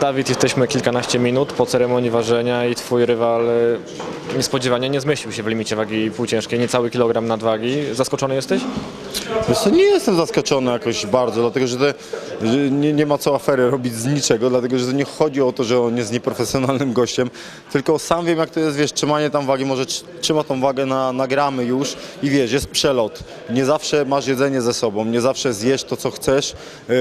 Dawid, jesteśmy kilkanaście minut po ceremonii ważenia i twój rywal y, niespodziewanie nie zmieścił się w limicie wagi półciężkiej, niecały kilogram nadwagi. Zaskoczony jesteś? Wiesz co, nie jestem zaskoczony jakoś bardzo, dlatego że, że nie, nie ma co afery robić z niczego, dlatego że to nie chodzi o to, że on jest nieprofesjonalnym gościem, tylko sam wiem jak to jest, wiesz, trzymanie tam wagi, może tr- trzyma tą wagę na, na gramy już i wiesz, jest przelot. Nie zawsze masz jedzenie ze sobą, nie zawsze zjesz to, co chcesz yy,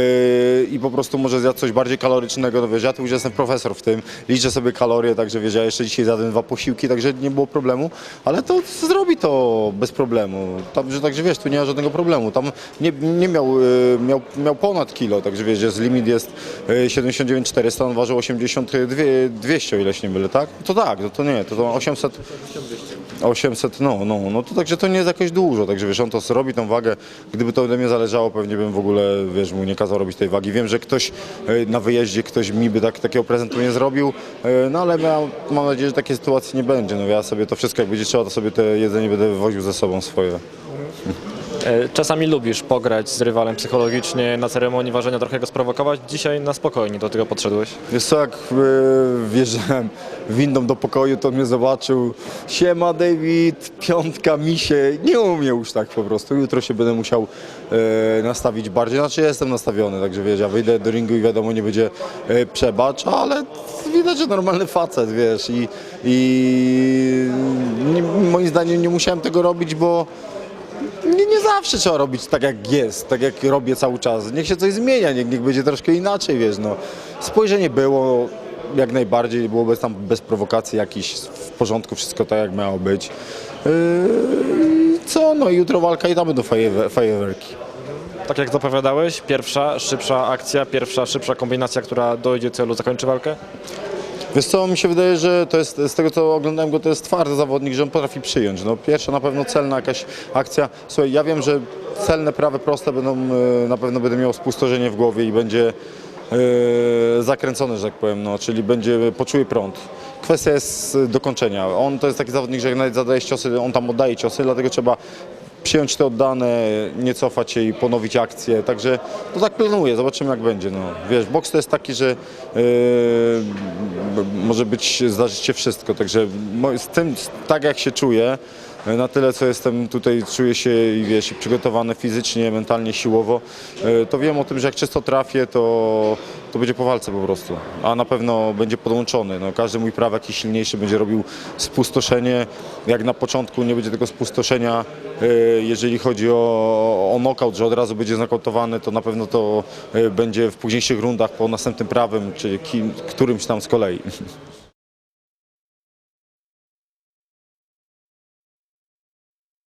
i po prostu może zjadł coś bardziej kalorycznego, no wiesz, ja tu już jestem profesor w tym, liczę sobie kalorie, także wiesz, ja jeszcze dzisiaj zjadłem dwa posiłki, także nie było problemu, ale to zrobi to bez problemu, także, także wiesz, tu nie ma żadnego problemu, tam nie, nie miał, y, miał, miał ponad kilo, także wiesz, jest limit jest y, 79 400, on ważył 82 200 o ile się nie mylę, tak? To tak, to, to nie, to, to 800 800, no, no, no to także to nie jest jakoś dużo, także wiesz, on to robi tą wagę, gdyby to ode mnie zależało, pewnie bym w ogóle, wiesz, mu nie kazał robić tej wagi. Wiem, że ktoś y, na wyjeździe, ktoś mi by tak, takiego prezentu nie zrobił, y, no ale ja mam nadzieję, że takiej sytuacji nie będzie, no ja sobie to wszystko, jak będzie trzeba, to sobie te jedzenie będę wywoził ze sobą swoje. E, Czasami lubisz pograć z rywalem psychologicznie, na ceremonii ważenia trochę go sprowokować. Dzisiaj na spokojnie do tego podszedłeś. Wiesz co, jak y, wjeżdżałem windą do pokoju, to mnie zobaczył. Siema David, piątka, misie. Nie umiem już tak po prostu. Jutro się będę musiał y, nastawić bardziej. Znaczy ja jestem nastawiony, także wiesz, ja wyjdę do ringu i wiadomo, nie będzie przebacz, ale widać, że normalny facet, wiesz. I, i moim zdaniem nie musiałem tego robić, bo zawsze trzeba robić tak jak jest, tak jak robię cały czas. Niech się coś zmienia, niech, niech będzie troszkę inaczej, wiesz, no. Spojrzenie było jak najbardziej, było bez, tam bez prowokacji jakiś w porządku, wszystko tak jak miało być. Yy, co, no jutro walka i tam będą fajewe- fajerwerki. Tak jak zapowiadałeś, pierwsza, szybsza akcja, pierwsza, szybsza kombinacja, która dojdzie celu, zakończy walkę? Wiesz co, mi się wydaje, że to jest, z tego co oglądałem go, to jest twardy zawodnik, że on potrafi przyjąć. No, pierwsza na pewno celna jakaś akcja. Słuchaj, ja wiem, że celne, prawe, proste będą, e, na pewno będę miał spustoszenie w głowie i będzie e, zakręcony, że tak powiem, no, czyli będzie, poczuje prąd. Kwestia jest dokończenia. On to jest taki zawodnik, że jak nawet zadaje ciosy, on tam oddaje ciosy, dlatego trzeba przyjąć te oddane, nie cofać się i ponowić akcję. Także no tak planuję, zobaczymy jak będzie. No. Wiesz, boks to jest taki, że yy, może być, zdarzyć się wszystko. Także z tym, tak jak się czuję, na tyle co jestem tutaj, czuję się i wiesz, przygotowany fizycznie, mentalnie, siłowo, yy, to wiem o tym, że jak czysto trafię, to, to będzie po walce po prostu. A na pewno będzie podłączony. No, każdy mój praw jakiś silniejszy będzie robił spustoszenie. Jak na początku nie będzie tego spustoszenia, yy, jeżeli chodzi o, o knockout, że od razu będzie znokautowany, to na pewno to będzie w późniejszych rundach po następnym prawym, czy kim, którymś tam z kolei.